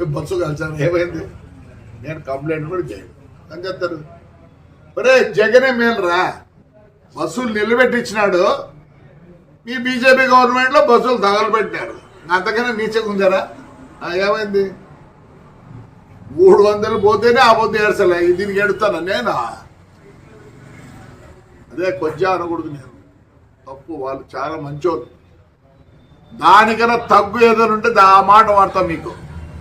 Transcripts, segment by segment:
Bus కలిసాను. ఏమైంది? నేను complaint కూడా చేయను. అని చెప్తారు ఒరే జగనే మేలురా. బస్సులు నిలబెట్టించినాడు. మీ బీజేపీ గవర్నమెంట్లో బస్సులు తగలబెట్టినారు అంతకన్నా నీచగా ఉందరా? ఏమైంది? మూడు వందలు పోతేనే ఆ పొద్దు ఏడ్చలే. దీనికి ఎడుతాను నేనా? అదే కొంచెం అనకూడదు నేను. తప్పు వాళ్ళు చాలా మంచోళ్ళు. దానికన్నా తగ్గు ఏదైనా ఉంటే దా- ఆ మాట వాడతాం మీకు.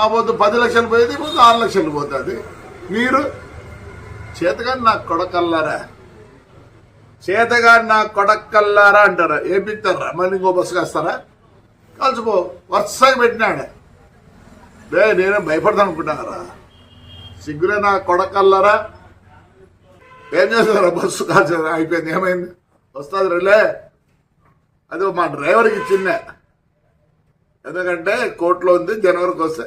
ఆ పొద్దు పది లక్షలు పోయేది పొద్దు ఆరు లక్షలు పోతుంది. మీరు చేతగాని నా కొడకల్లారా? చేతగాని నా కొడకల్లారా అంటారా. ఏపిస్తారా మళ్ళీ ఇంకో బస్సు కాస్తారా? కలిసిపో వరుసగా పెట్టినాడు రే నేనే భయపడతాను అనుకుంటున్నారా? సిగ్గురే నా కొడకల్లారా? ఏం చేస్తారా బస్సు కాల్చి అయిపోయింది. ఏమైంది? వస్తుంది రిలే. అది మా డ్రైవర్కి ఇచ్చిందే ఎందుకంటే కోర్టులో ఉంది జనవరికి వస్తే.